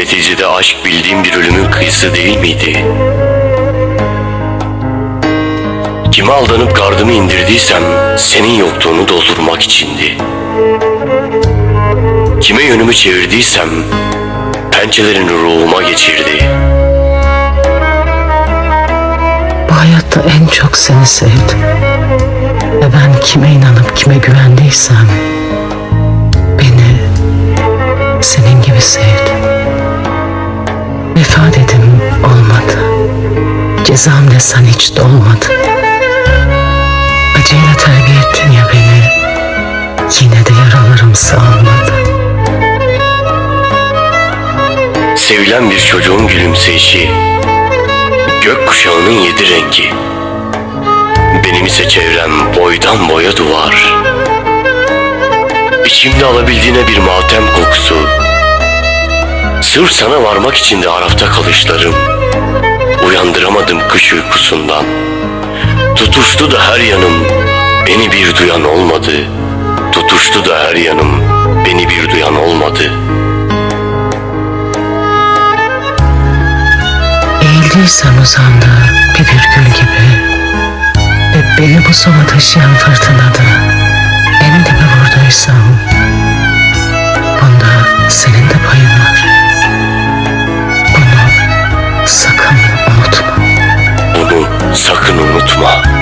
Neticede aşk bildiğim bir ölümün kıyısı değil miydi? Kime aldanıp gardımı indirdiysem senin yokluğunu doldurmak içindi. Kime yönümü çevirdiysem pençelerini ruhuma geçirdi. Bu hayatta en çok seni sevdim. Ve ben kime inanıp kime güvendiysem Cezam desen hiç dolmadı. Acıyla terbiye ettin ya beni. Yine de yaralarım sağlamadı. Sevilen bir çocuğun gülümseyişi, gökkuşağının yedi rengi. Benim ise çevrem boydan boya duvar. İçimde alabildiğine bir matem kokusu. Sırf sana varmak için de arafta kalışlarım. Uyandıramadım kış uykusundan. Tutuştu da her yanım, beni bir duyan olmadı. Tutuştu da her yanım, beni bir duyan olmadı.'' Eğildiysem uzandı bir gül gibi Ve beni bu sona taşıyan fırtınada En dibe vurduysam sakın unutma.